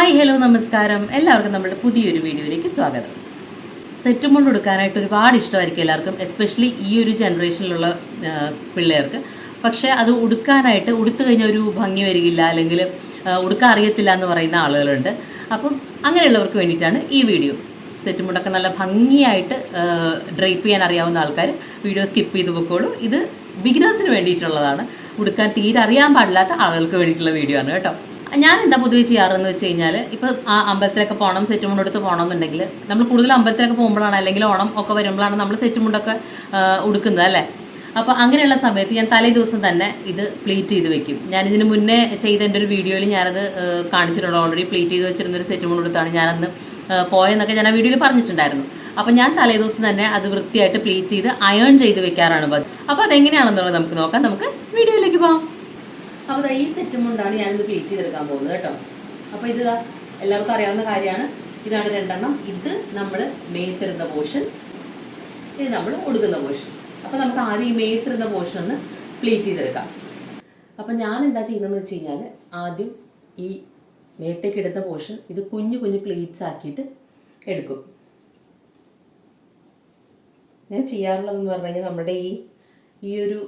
Hi hello നമസ്കാരം. എല്ലാവർക്കും നമ്മുടെ പുതിയൊരു വീഡിയോയിലേക്ക് സ്വാഗതം. സെറ്റ് മുണ്ട് കൊടുക്കാനായിട്ട് ഒരുപാട് ഇഷ്ടമായിരിക്കും എല്ലാവർക്കും എസ്പെഷ്യലി ഈ ഒരു ജനറേഷനിലുള്ള പിള്ളേർക്ക്. പക്ഷേ അത് ഉടുക്കാനായിട്ട് ഉടുത്തു കഴിഞ്ഞാൽ ഒരു ഭംഗി വരികയില്ല അല്ലെങ്കിൽ ഉടുക്കാൻ അറിയത്തില്ല എന്ന് പറയുന്ന ആളുകളുണ്ട്. അപ്പം അങ്ങനെയുള്ളവർക്ക് വേണ്ടിയിട്ടാണ് ഈ വീഡിയോ. സെറ്റ് മുണ്ടൊക്കെ നല്ല ഭംഗിയായിട്ട് ഡ്രൈപ്പ് ചെയ്യാൻ അറിയാവുന്ന ആൾക്കാർ വീഡിയോ സ്കിപ്പ് ചെയ്ത് പൊക്കോളൂ. ഇത് ബിഗിനേഴ്സിന് വേണ്ടിയിട്ടുള്ളതാണ്. ഉടുക്കാൻ തീരെ അറിയാൻ പാടില്ലാത്ത ആളുകൾക്ക് വേണ്ടിയിട്ടുള്ള വീഡിയോ ആണ് കേട്ടോ. ഞാൻ എന്താ പൊതുവെ ചെയ്യാറെന്ന് വെച്ച് കഴിഞ്ഞാൽ ഇപ്പോൾ ആ അമ്പലത്തിലൊക്കെ പോകണം സെറ്റ് മുണ്ടെടുത്ത് പോകണം എന്നുണ്ടെങ്കിൽ നമ്മൾ കൂടുതൽ അമ്പലത്തിലൊക്കെ പോകുമ്പോഴാണ് അല്ലെങ്കിൽ ഓണം ഒക്കെ വരുമ്പോഴാണ് നമ്മൾ സെറ്റ് മുണ്ടൊക്കെ ഉടുക്കുന്നത് അല്ലേ? അപ്പോൾ അങ്ങനെയുള്ള സമയത്ത് ഞാൻ തലേ ദിവസം തന്നെ ഇത് പ്ലീറ്റ് ചെയ്ത് വെക്കും. ഞാൻ ഇതിന് മുന്നേ ചെയ്ത എന്റെ ഒരു വീഡിയോയിൽ ഞാനത് കാണിച്ചിട്ടുണ്ട്. ഓൾറെഡി പ്ലീറ്റ് ചെയ്ത് വെച്ചിരുന്ന ഒരു സെറ്റ് മുണ്ട് എടുത്താണ് ഞാനന്ന് പോയെന്നൊക്കെ ഞാൻ ആ വീഡിയോയിൽ പറഞ്ഞിട്ടുണ്ടായിരുന്നു. അപ്പോൾ ഞാൻ തലേ ദിവസം തന്നെ അത് വൃത്തിയായിട്ട് പ്ലീറ്റ് ചെയ്ത് അയേൺ ചെയ്ത് വെക്കാറാണ് അപ്പോൾ അതെങ്ങനെയാണെന്നുള്ളത് നമുക്ക് നോക്കാം. നമുക്ക് വീഡിയോയിലേക്ക് പോകാം അപ്പോൾ ഈ സെറ്റും കൊണ്ടാണ് ഞാനിത് പ്ലീറ്റ് ചെയ്തെടുക്കാൻ പോകുന്നത് കേട്ടോ. അപ്പോൾ ഇത് എല്ലാവർക്കും അറിയാവുന്ന കാര്യമാണ്. ഇതാണ് രണ്ടെണ്ണം. ഇത് നമ്മൾ മേത്തിരുന്ന പോർഷൻ ഇത് നമ്മൾ ഒടുക്കുന്ന പോർഷൻ അപ്പോൾ നമുക്ക് ആദ്യം ഈ മേത്തിരുന്ന പോർഷൻ ഒന്ന് പ്ലീറ്റ് ചെയ്തെടുക്കാം. അപ്പോൾ ഞാൻ എന്താ ചെയ്യുന്നതെന്ന് വെച്ച് കഴിഞ്ഞാൽ ആദ്യം ഈ മേത്തേക്ക് എടുത്ത പോർഷൻ ഇത് കുഞ്ഞു കുഞ്ഞു പ്ലീറ്റ്സ് ആക്കിയിട്ട് എടുക്കും. ഞാൻ ചെയ്യാറുള്ളതെന്ന് പറഞ്ഞു കഴിഞ്ഞാൽ നമ്മുടെ ഈ ഈ ഒരു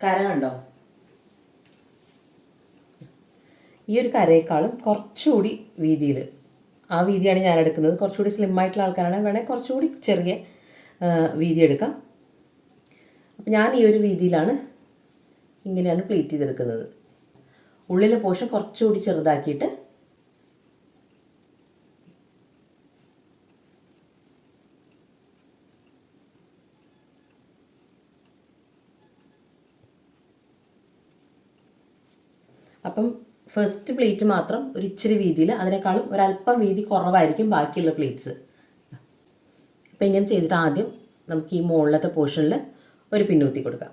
കരണ്ടോ ഈ ഒരു കരയേക്കാളും കുറച്ചുകൂടി വീതിയിൽ. ആ വീതിയാണ് ഞാൻ എടുക്കുന്നത്. കുറച്ചുകൂടി സ്ലിം ആയിട്ടുള്ള ആൾക്കാരാണ്. വേണേൽ കുറച്ചുകൂടി ചെറിയ വീതി എടുക്കാം. അപ്പം ഞാൻ ഈ ഒരു വീതിയിലാണ് ഇങ്ങനെയാണ് പ്ലീറ്റ് ചെയ്തെടുക്കുന്നത്. ഉള്ളിലെ പോഷൻ കുറച്ചുകൂടി ചെറുതാക്കിയിട്ട് അപ്പം ഫസ്റ്റ് പ്ലേറ്റ് മാത്രം ഒരു ഇച്ചിരി വീതിയിൽ അതിനേക്കാളും ഒരല്പം വീതി കുറവായിരിക്കും ബാക്കിയുള്ള പ്ലേറ്റ്സ് അപ്പം ഇങ്ങനെ ചെയ്തിട്ട് ആദ്യം നമുക്ക് ഈ മുകളിലത്തെ പോർഷനിൽ ഒരു പിന്നൂത്തി കൊടുക്കാം.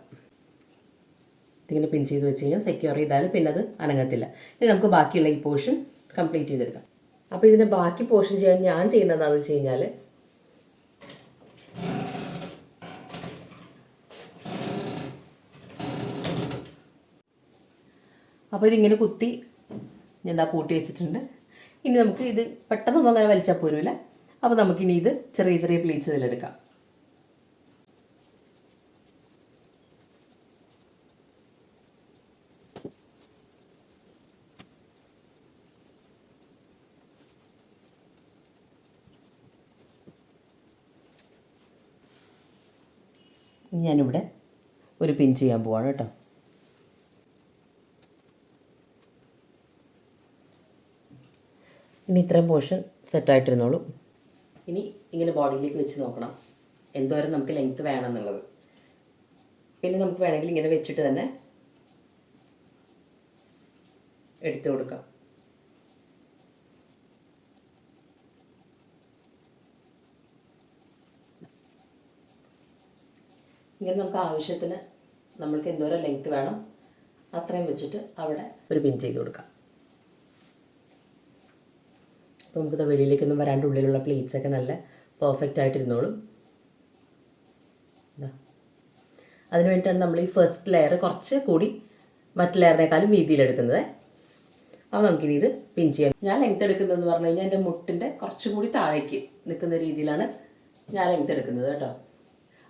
ഇതിങ്ങനെ പിൻ ചെയ്ത് വെച്ച് കഴിഞ്ഞാൽ സെക്യൂർ ചെയ്താൽ പിന്നെ അത് അനങ്ങത്തില്ല. ഇനി നമുക്ക് ബാക്കിയുള്ള ഈ പോർഷൻ കംപ്ലീറ്റ് ചെയ്തെടുക്കാം. അപ്പോൾ ഇതിന്റെ ബാക്കി പോർഷൻ ചെയ്യാൻ ഞാൻ ചെയ്യുന്നത് വെച്ച് കഴിഞ്ഞാൽ അപ്പോൾ ഇതിങ്ങനെ കുത്തി ഞാൻ എന്താ കൂട്ടി വെച്ചിട്ടുണ്ട്. ഇനി നമുക്ക് ഇത് പെട്ടെന്നൊന്നും അങ്ങനെ വലിച്ചാൽ പോരുമില്ല അപ്പോൾ നമുക്കിനി ഇത് ചെറിയ ചെറിയ പ്ലീറ്റ്സ് ഇതിലെടുക്കാം. ഞാനിവിടെ ഒരു പിൻ ചെയ്യാൻ പോവാണ് കേട്ടോ. ഇനി ഇത്രയും പോർഷൻ സെറ്റായിട്ടിരുന്നോളൂ ഇനി ഇങ്ങനെ ബോഡിയിലേക്ക് വെച്ച് നോക്കണം. എന്തോരം നമുക്ക് ലെങ്ത് വേണം എന്നുള്ളത് പിന്നെ നമുക്ക് വേണമെങ്കിൽ ഇങ്ങനെ വെച്ചിട്ട് തന്നെ എടുത്തു കൊടുക്കാം. ഇങ്ങനെ നമുക്ക് ആവശ്യത്തിന് നമ്മൾക്ക് എന്തോരം ലെങ്ത് വേണം അത്രയും വെച്ചിട്ട് അവിടെ ഒരു പിൻ ചെയ്ത് കൊടുക്കാം. അപ്പോൾ നമുക്കിത് വെളിയിലേക്കൊന്നും വരാണ്ട് ഉള്ളിലുള്ള പ്ലേറ്റ്സ് ഒക്കെ നല്ല പെർഫെക്റ്റ് ആയിട്ടിരുന്നോളും. അതിന് വേണ്ടിയിട്ടാണ് നമ്മൾ ഈ ഫസ്റ്റ് ലെയർ കുറച്ച് കൂടി മറ്റ് ലെയറിനേക്കാളും വീതിയിലെടുക്കുന്നത് അപ്പോൾ നമുക്കിനി ഇത് പിൻ ചെയ്യാം. ഞാൻ ലെങ്ത് എടുക്കുന്നതെന്ന് പറഞ്ഞു കഴിഞ്ഞാൽ എന്റെ മുട്ടിന്റെ കുറച്ചുകൂടി താഴേക്ക് നിൽക്കുന്ന രീതിയിലാണ് ഞാൻ ലെങ്ത് എടുക്കുന്നത് കേട്ടോ.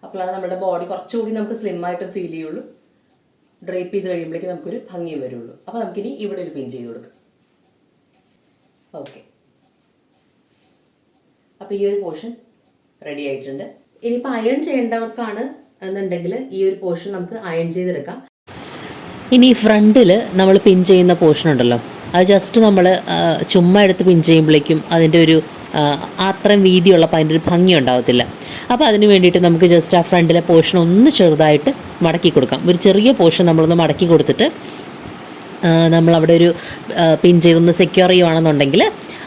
അപ്പോഴാണ് നമ്മുടെ ബോഡി കുറച്ചുകൂടി നമുക്ക് സ്ലിം ആയിട്ട് ഫീൽ ചെയ്യുള്ളൂ. ഡ്രേപ്പ് ചെയ്ത് കഴിയുമ്പോഴേക്കും നമുക്കൊരു ഭംഗി വരുള്ളൂ. അപ്പോൾ നമുക്കിനി ഇവിടെ ഒരു പിൻ ചെയ്ത് കൊടുക്കാം. ഓക്കെ അപ്പോൾ ഈ ഒരു പോർഷൻ റെഡി ആയിട്ടുണ്ട്. ഇനിയിപ്പോൾ അയൺ ചെയ്യേണ്ടവർക്കാണ് എന്നുണ്ടെങ്കിൽ ഈ ഒരു പോർഷൻ നമുക്ക് അയൺ ചെയ്തെടുക്കാം. ഇനി ഫ്രണ്ടിൽ നമ്മൾ പിൻ ചെയ്യുന്ന പോർഷൻ ഉണ്ടല്ലോ. അത് ജസ്റ്റ് നമ്മൾ ചുമ്മാ എടുത്ത് പിൻ ചെയ്യുമ്പോഴേക്കും അതിന്റെ ഒരു അത്രയും വീതിയുള്ളപ്പോൾ അതിന്റെ ഒരു ഭംഗി ഉണ്ടാവത്തില്ല. അപ്പോൾ അതിന് വേണ്ടിയിട്ട് നമുക്ക് ജസ്റ്റ് ആ ഫ്രണ്ടിലെ പോർഷൻ ഒന്ന് ചെറുതായിട്ട് മടക്കി കൊടുക്കാം. ഒരു ചെറിയ പോർഷൻ നമ്മളൊന്ന് മടക്കി കൊടുത്തിട്ട് നമ്മളവിടെ ഒരു പിൻ ചെയ്തൊന്ന് സെക്യൂർ ചെയ്യുവാണെന്നുണ്ടെങ്കിൽ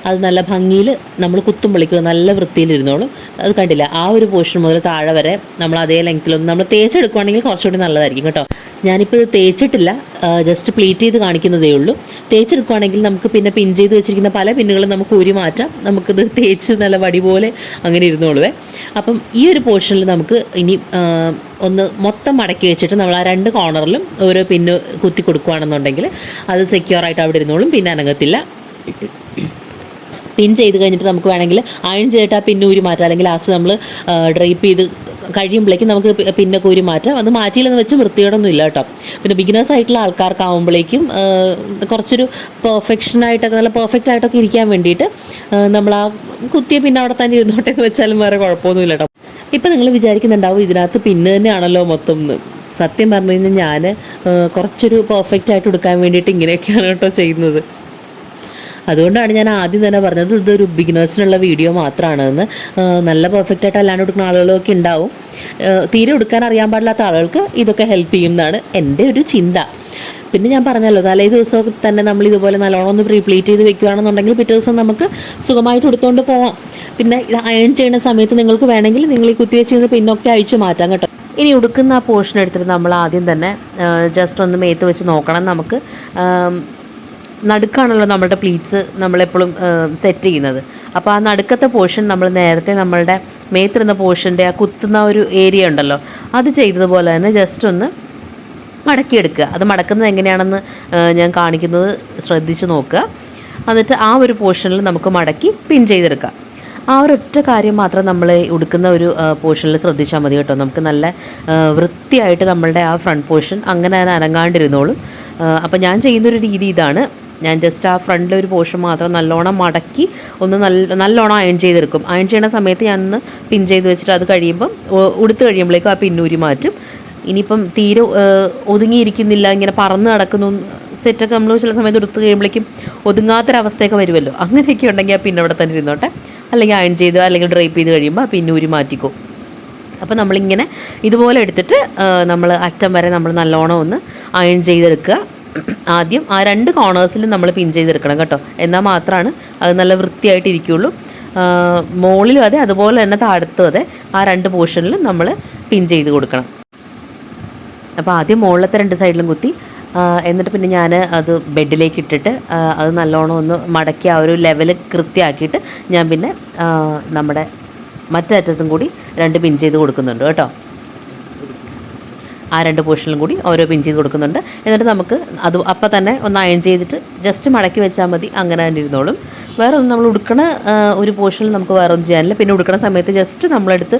അത് നല്ല ഭംഗിയിൽ നമ്മൾ കുത്തുമ്പളിക്കുക നല്ല വൃത്തിയിലിരുന്നോളും അത് കണ്ടില്ല? ആ ഒരു പോർഷൻ മുതൽ താഴെ വരെ നമ്മൾ അതേ ലെങ്ത്തിലൊന്നും നമ്മൾ തേച്ചെടുക്കുവാണെങ്കിൽ കുറച്ചുകൂടി നല്ലതായിരിക്കും കേട്ടോ. ഞാനിപ്പോൾ ഇത് തേച്ചിട്ടില്ല. ജസ്റ്റ് പ്ലീറ്റ് ചെയ്ത് കാണിക്കുന്നതേ ഉള്ളൂ. തേച്ചെടുക്കുവാണെങ്കിൽ നമുക്ക് പിന്നെ പിൻ ചെയ്ത് വെച്ചിരിക്കുന്ന പല പിന്നുകളും നമുക്ക് ഊരി മാറ്റാം. നമുക്കിത് തേച്ച് നല്ല വടി പോലെ അങ്ങനെ ഇരുന്നോളുവേ. അപ്പം ഈ ഒരു പോർഷനിൽ നമുക്ക് ഇനി ഒന്ന് മൊത്തം മടക്കി വെച്ചിട്ട് നമ്മൾ ആ രണ്ട് കോർണറിലും ഓരോ പിന്ന് കുത്തി കൊടുക്കുകയാണെന്നുണ്ടെങ്കിൽ അത് സെക്യൂർ ആയിട്ട് അവിടെ ഇരുന്നോളും. പിന്നെ അനങ്ങത്തില്ല. പിൻ ചെയ്ത് കഴിഞ്ഞിട്ട് നമുക്ക് വേണമെങ്കിൽ അയൺ ചെയ്തിട്ട് ആ പിന്നൂരി മാറ്റാം. അല്ലെങ്കിൽ ലാസ്റ്റ് നമ്മൾ ഡ്രൈപ്പ് ചെയ്ത് കഴിയുമ്പോഴേക്കും നമുക്ക് പിന്നെ ഊരി മാറ്റാം. അത് മാറ്റിയില്ലെന്ന് വെച്ച് വൃത്തികേടൊന്നും ഇല്ല കേട്ടോ. പിന്നെ ബിഗിനേഴ്സ് ആയിട്ടുള്ള ആൾക്കാർക്കാവുമ്പോഴേക്കും കുറച്ചൊരു പെർഫെക്ഷനായിട്ടൊക്കെ നല്ല പെർഫെക്റ്റ് ആയിട്ടൊക്കെ ഇരിക്കാൻ വേണ്ടിയിട്ട് നമ്മൾ ആ കുത്തിയ പിന്നെ അവിടെ തന്നെ ഇരുന്നോട്ടെ എന്ന് വെച്ചാലും വേറെ കുഴപ്പമൊന്നുമില്ല കേട്ടോ. ഇപ്പം നിങ്ങൾ വിചാരിക്കുന്നുണ്ടാവും ഇതിനകത്ത് പിന്നെ തന്നെയാണല്ലോ മൊത്തം സത്യം പറഞ്ഞു കഴിഞ്ഞാൽ ഞാൻ കുറച്ചൊരു പെർഫെക്റ്റ് ആയിട്ട് എടുക്കാൻ വേണ്ടിയിട്ട് ഇങ്ങനെയൊക്കെയാണ് കേട്ടോ ചെയ്യുന്നത്. അതുകൊണ്ടാണ് ഞാൻ ആദ്യം തന്നെ പറഞ്ഞത് ഇതൊരു ബിഗിനേഴ്സിനുള്ള വീഡിയോ മാത്രമാണെന്ന് നല്ല പെർഫെക്റ്റ് ആയിട്ട് അല്ലാണ്ട് എടുക്കുന്ന ആളുകളൊക്കെ ഉണ്ടാവും. തീരെ എടുക്കാൻ അറിയാൻ പാടില്ലാത്ത ആളുകൾക്ക് ഇതൊക്കെ ഹെൽപ്പ് ചെയ്യുന്നതാണ് എന്റെ ഒരു ചിന്ത. പിന്നെ ഞാൻ പറഞ്ഞല്ലോ തലേ ദിവസമൊക്കെ തന്നെ നമ്മൾ ഇതുപോലെ നല്ലോണം ഒന്ന് പ്രീപ്ലീറ്റ് ചെയ്ത് വെക്കുകയാണെന്നുണ്ടെങ്കിൽ പിറ്റേ ദിവസം നമുക്ക് സുഖമായിട്ട് എടുത്തുകൊണ്ട് പോവാം. പിന്നെ അയൺ ചെയ്യുന്ന സമയത്ത് നിങ്ങൾക്ക് വേണമെങ്കിൽ നിങ്ങൾ ഈ കുത്തി വെച്ചിരുന്ന് പിന്നൊക്കെ അഴിച്ച് മാറ്റാം കേട്ടോ. ഇനി ഉടുക്കുന്ന ആ പോർഷൻ എടുത്തിട്ട് നമ്മൾ ആദ്യം തന്നെ ജസ്റ്റ് ഒന്ന് മേത്ത് വെച്ച് നോക്കണം നമുക്ക്. നടുക്കാണല്ലോ നമ്മളുടെ പ്ലീറ്റ്സ് നമ്മളെപ്പോഴും സെറ്റ് ചെയ്യുന്നത്. അപ്പോൾ ആ നടുക്കത്തെ പോർഷൻ നമ്മൾ നേരത്തെ നമ്മളുടെ മേത്തിരുന്ന പോർഷന്റെ ആ കുത്തുന്ന ഒരു ഏരിയ ഉണ്ടല്ലോ അത് ചെയ്തതുപോലെ തന്നെ ജസ്റ്റ് ഒന്ന് മടക്കിയെടുക്കുക. അത് മടക്കുന്നത് എങ്ങനെയാണെന്ന് ഞാൻ കാണിക്കുന്നത് ശ്രദ്ധിച്ച് നോക്കുക. എന്നിട്ട് ആ ഒരു പോർഷനിൽ നമുക്ക് മടക്കി പിൻ ചെയ്തെടുക്കാം. ആ ഒരൊറ്റ കാര്യം മാത്രം നമ്മൾ ഉടുക്കുന്ന ഒരു പോർഷനിൽ ശ്രദ്ധിച്ചാൽ മതി കേട്ടോ. നമുക്ക് നല്ല വൃത്തിയായിട്ട് നമ്മളുടെ ആ ഫ്രണ്ട് പോർഷൻ അങ്ങനെ തന്നെ അനങ്ങാണ്ടിരുന്നോളും. അപ്പോൾ ഞാൻ ചെയ്യുന്നൊരു രീതി ഇതാണ്. ഞാൻ ജസ്റ്റ് ആ ഫ്രണ്ടിലെ ഒരു പോർഷൻ മാത്രം നല്ലോണം മടക്കി ഒന്ന് നല്ല നല്ലോണം അയൺ ചെയ്തെടുക്കും. അയൺ ചെയ്യുന്ന സമയത്ത് ഞാൻ ഒന്ന് പിൻ ചെയ്ത് വെച്ചിട്ട് അത് കഴിയുമ്പം ഉടുത്ത് കഴിയുമ്പോഴേക്കും ആ പിന്നൂരി മാറ്റും. ഇനിയിപ്പം തീരെ ഒതുങ്ങിയിരിക്കുന്നില്ല ഇങ്ങനെ പറന്ന് നടക്കുന്നു സെറ്റൊക്കെ നമ്മൾ ചില സമയത്ത് എടുത്തു കഴിയുമ്പോഴേക്കും ഒതുങ്ങാത്തൊരവസ്ഥയൊക്കെ വരുമല്ലോ. അങ്ങനെയൊക്കെ ഉണ്ടെങ്കിൽ ആ പിന്നെ അവിടെ തന്നെ ഇരുന്നോട്ടെ. അല്ലെങ്കിൽ അയൺ ചെയ്ത് അല്ലെങ്കിൽ ഡ്രൈപ്പ് ചെയ്ത് കഴിയുമ്പോൾ ആ പിന്നൂരി മാറ്റിക്കും. അപ്പോൾ നമ്മളിങ്ങനെ ഇതുപോലെ എടുത്തിട്ട് നമ്മൾ അറ്റം വരെ നമ്മൾ നല്ലോണം ഒന്ന് അയൺ ചെയ്തെടുക്കുക. ആദ്യം ആ രണ്ട് കോർണേഴ്സിലും നമ്മൾ പിൻ ചെയ്തെടുക്കണം കേട്ടോ. എന്നാൽ മാത്രമാണ് അത് നല്ല വൃത്തിയായിട്ട് ഇരിക്കുകയുള്ളൂ. മുകളിലും അതെ അതുപോലെ തന്നെ താഴത്തും അതെ ആ രണ്ട് പോർഷനിലും നമ്മൾ പിൻ ചെയ്ത് കൊടുക്കണം. അപ്പോൾ ആദ്യം മുകളിലത്തെ രണ്ട് സൈഡിലും കുത്തി എന്നിട്ട് പിന്നെ ഞാൻ അത് ബെഡിലേക്ക് ഇട്ടിട്ട് അത് നല്ലോണം ഒന്ന് മടക്കി ആ ഒരു ലെവൽ കൃത്യമാക്കിയിട്ട് ഞാൻ പിന്നെ നമ്മുടെ മറ്റേ അറ്റത്തും കൂടി രണ്ട് പിൻ ചെയ്ത് കൊടുക്കുന്നുണ്ട് കേട്ടോ. ആ രണ്ട് പോർഷനിലും കൂടി ഓരോ പിൻ ചെയ്ത് കൊടുക്കുന്നുണ്ട്. എന്നിട്ട് നമുക്ക് അത് അപ്പം തന്നെ ഒന്ന് അയൺ ചെയ്തിട്ട് ജസ്റ്റ് മടക്കി വെച്ചാൽ മതി. അങ്ങനെ തന്നെ ഇരുന്നോളും. വേറെ ഒന്നും നമ്മൾ ഉടുക്കണ ഒരു പോർഷനിൽ നമുക്ക് വേറെ ഒന്നും ചെയ്യാനില്ല. പിന്നെ ഉടുക്കണ സമയത്ത് ജസ്റ്റ് നമ്മളെടുത്ത്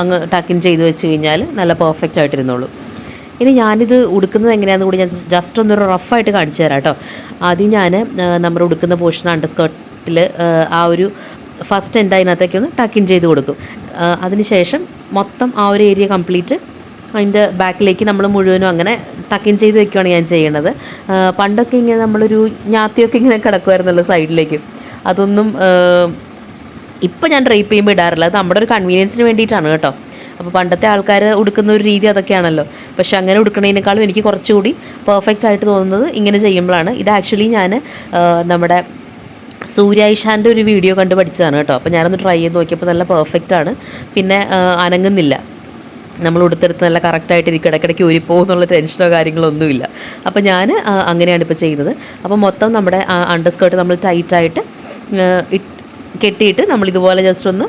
അങ്ങ് ടക്കിൻ ചെയ്ത് വെച്ച് കഴിഞ്ഞാൽ നല്ല പെർഫെക്റ്റ് ആയിട്ടിരുന്നോളും ഇനി ഞാനിത് ഉടുക്കുന്നത് എങ്ങനെയാണെന്ന് കൂടി ഞാൻ ജസ്റ്റ് ഒന്നൊരു റഫായിട്ട് കാണിച്ചു തരാം കേട്ടോ. ആദ്യം ഞാൻ നമ്മൾ ഉടുക്കുന്ന പോർഷൻ അണ്ടർ സ്കേർട്ടിൽ ആ ഒരു ഫസ്റ്റ് എൻഡ് അതിനകത്തേക്ക് ഒന്ന് ടക്കിൻ ചെയ്ത് കൊടുക്കും. അതിനുശേഷം മൊത്തം ആ ഒരു ഏരിയ കംപ്ലീറ്റ് അതിന്റെ ബാക്കിലേക്ക് നമ്മൾ മുഴുവനും അങ്ങനെ ടക്കിൻ ചെയ്ത് വെക്കുകയാണ് ഞാൻ ചെയ്യണത്. പണ്ടൊക്കെ ഇങ്ങനെ നമ്മളൊരു ഞാത്തിയൊക്കെ ഇങ്ങനെ കിടക്കുമായിരുന്നല്ലോ സൈഡിലേക്ക് അതൊന്നും ഇപ്പം ഞാൻ ഡ്രൈപ്പ് ചെയ്യുമ്പോൾ ഇടാറില്ല. അത് നമ്മുടെ ഒരു കൺവീനിയൻസിന് വേണ്ടിയിട്ടാണ് കേട്ടോ. അപ്പോൾ പണ്ടത്തെ ആൾക്കാർ ഉടുക്കുന്ന ഒരു രീതി അതൊക്കെയാണല്ലോ. പക്ഷെ അങ്ങനെ ഉടുക്കുന്നതിനേക്കാളും എനിക്ക് കുറച്ചുകൂടി പെർഫെക്റ്റ് ആയിട്ട് തോന്നുന്നത് ഇങ്ങനെ ചെയ്യുമ്പോഴാണ്. ഇത് ആക്ച്വലി ഞാൻ നമ്മുടെ സൂര്യ ഇഷാന്റെ ഒരു വീഡിയോ കണ്ട് പഠിച്ചതാണ് കേട്ടോ. അപ്പോൾ ഞാനൊന്ന് ട്രൈ ചെയ്ത് നോക്കിയപ്പോൾ നല്ല പെർഫെക്റ്റ് ആണ്. പിന്നെ അനങ്ങുന്നില്ല. നമ്മൾ ഉടുത്തെടുത്ത് നല്ല കറക്റ്റായിട്ട് ഇരിക്കും ഇടയ്ക്കിടയ്ക്ക് ഊരിപ്പോകും എന്നുള്ള ടെൻഷനോ കാര്യങ്ങളോ ഒന്നുമില്ല അപ്പോൾ ഞാൻ അങ്ങനെയാണ് ഇപ്പോൾ ചെയ്യുന്നത്. അപ്പോൾ മൊത്തം നമ്മുടെ അണ്ടർ സ്കേർട്ട് നമ്മൾ ടൈറ്റായിട്ട് കെട്ടിയിട്ട് നമ്മൾ ഇതുപോലെ ജസ്റ്റ് ഒന്ന്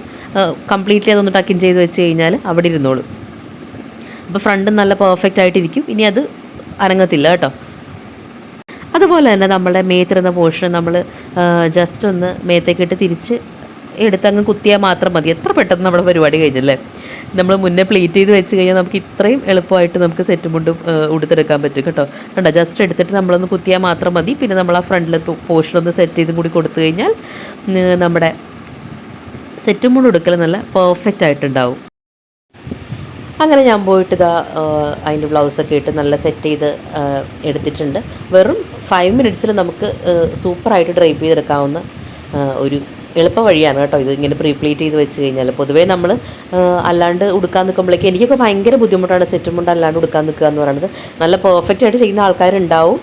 കംപ്ലീറ്റ്ലി അതൊന്ന് ടക്കിൻ ചെയ്ത് വെച്ച് കഴിഞ്ഞാൽ അവിടെ ഇരുന്നോളും. അപ്പോൾ ഫ്രണ്ട് നല്ല പെർഫെക്റ്റ് ആയിട്ടിരിക്കും. ഇനി അത് അനങ്ങത്തില്ല കേട്ടോ. അതുപോലെ തന്നെ നമ്മുടെ മേത്തിരുന്ന പോർഷൻ നമ്മൾ ജസ്റ്റ് ഒന്ന് മേത്തേക്കിട്ട് തിരിച്ച് എടുത്തങ്ങ് കുത്തിയാൽ മാത്രം മതി. എത്ര പെട്ടെന്ന് നമ്മുടെ പരിപാടി കഴിഞ്ഞല്ലേ? നമ്മൾ മുന്നേ പ്ലീറ്റ് ചെയ്ത് വെച്ച് കഴിഞ്ഞാൽ നമുക്ക് ഇത്രയും എളുപ്പമായിട്ട് നമുക്ക് സെറ്റ് മുണ്ടും ഉടുത്തെടുക്കാൻ പറ്റും കേട്ടോ. കണ്ടോ ജസ്റ്റ് എടുത്തിട്ട് നമ്മളൊന്ന് കുത്തിയാൽ മാത്രം മതി. പിന്നെ നമ്മൾ ആ ഫ്രണ്ടിലെ പോർഷൻ ഒന്ന് സെറ്റ് ചെയ്തും കൂടി കൊടുത്തു കഴിഞ്ഞാൽ നമ്മുടെ സെറ്റ് മുണ്ട് ഉടുക്കൽ നല്ല പെർഫെക്റ്റ് ആയിട്ടുണ്ടാവും. അങ്ങനെ ഞാൻ പോയിട്ട് ഇതാ അതിന്റെ ബ്ലൗസൊക്കെ ഇട്ട് നല്ല സെറ്റ് ചെയ്ത് എടുത്തിട്ടുണ്ട്. വെറും ഫൈവ് മിനിറ്റ്സിൽ നമുക്ക് സൂപ്പറായിട്ട് ഡ്രൈപ്പ് ചെയ്തെടുക്കാവുന്ന ഒരു എളുപ്പ വഴിയാണ് കേട്ടോ ഇത് ഇങ്ങനെ പ്രീപ്ലീറ്റ് ചെയ്ത് വെച്ച് കഴിഞ്ഞാൽ. പൊതുവേ നമ്മൾ അല്ലാണ്ട് ഉടുക്കാൻ നിൽക്കുമ്പോഴേക്കും എനിക്കൊക്കെ ഭയങ്കര ബുദ്ധിമുട്ടാണ് സെറ്റും മുണ്ട് അല്ലാണ്ട് ഉടുക്കാൻ നിൽക്കുക എന്ന് പറയുന്നത്. നല്ല പെർഫെക്റ്റ് ആയിട്ട് ചെയ്യുന്ന ആൾക്കാരുണ്ടാവും.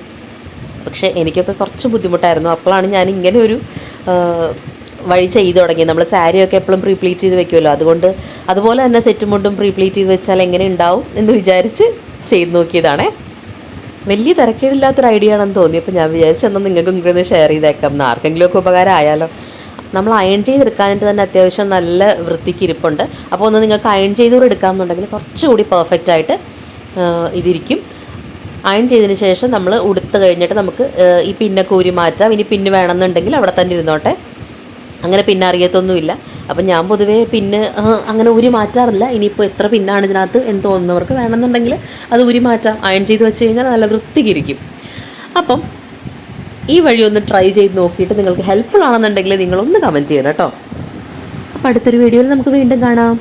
പക്ഷേ എനിക്കൊക്കെ കുറച്ച് ബുദ്ധിമുട്ടായിരുന്നു. അപ്പോഴാണ് ഞാൻ ഇങ്ങനെ ഒരു വഴി ചെയ്ത് തുടങ്ങി നമ്മൾ സാരിയൊക്കെ എപ്പോഴും പ്രീപ്ലീറ്റ് ചെയ്ത് വെക്കുമല്ലോ. അതുകൊണ്ട് അതുപോലെ തന്നെ സെറ്റും മുണ്ടും പ്രീപ്ലീറ്റ് ചെയ്ത് വെച്ചാൽ എങ്ങനെ ഉണ്ടാവും എന്ന് വിചാരിച്ച് ചെയ്ത് നോക്കിയതാണേ. വലിയ തിരക്കേടില്ലാത്തൊരു ഐഡിയ ആണെന്ന് തോന്നി. അപ്പോൾ ഞാൻ വിചാരിച്ചു എന്നാൽ നിങ്ങൾക്കും ഒന്ന് ഷെയർ ചെയ്തേക്കാം. എന്ന് ആർക്കെങ്കിലുമൊക്കെ ഉപകാരം ആയാലോ നമ്മൾ അയൺ ചെയ്തെടുക്കാനായിട്ട് തന്നെ അത്യാവശ്യം നല്ല വൃത്തിക്ക് ഇരിപ്പുണ്ട്. അപ്പോൾ ഒന്ന് നിങ്ങൾക്ക് അയൺ ചെയ്തുകൂടെ എടുക്കാമെന്നുണ്ടെങ്കിൽ കുറച്ചുകൂടി പെർഫെക്റ്റ് ആയിട്ട് ഇതിരിക്കും. അയൺ ചെയ്തതിന് ശേഷം നമ്മൾ ഉടുത്ത് കഴിഞ്ഞിട്ട് നമുക്ക് ഈ പിന്നെ കൂരി മാറ്റാം. ഇനി പിന്നെ വേണമെന്നുണ്ടെങ്കിൽ അവിടെ തന്നെ ഇരുന്നോട്ടെ. അങ്ങനെ പിന്നെ അറിയത്തൊന്നുമില്ല. അപ്പം ഞാൻ പൊതുവേ പിന്നെ അങ്ങനെ ഊരി മാറ്റാറില്ല. ഇനിയിപ്പോൾ എത്ര പിന്നാണ് ഇതിനകത്ത് എന്ന് തോന്നുന്നവർക്ക് വേണമെന്നുണ്ടെങ്കിൽ അത് ഊരി മാറ്റാം. അയൺ ചെയ്ത് വെച്ച് കഴിഞ്ഞാൽ നല്ല വൃത്തിക്കിരിക്കും അപ്പം ഈ വഴി ഒന്ന് ട്രൈ ചെയ്ത് നോക്കിയിട്ട് നിങ്ങൾക്ക് ഹെൽപ്ഫുൾ ആണെന്നുണ്ടെങ്കിൽ നിങ്ങളൊന്ന് കമന്റ് ചെയ്യണം കേട്ടോ. അപ്പോൾ അടുത്തൊരു വീഡിയോയിൽ നമുക്ക് വീണ്ടും കാണാം.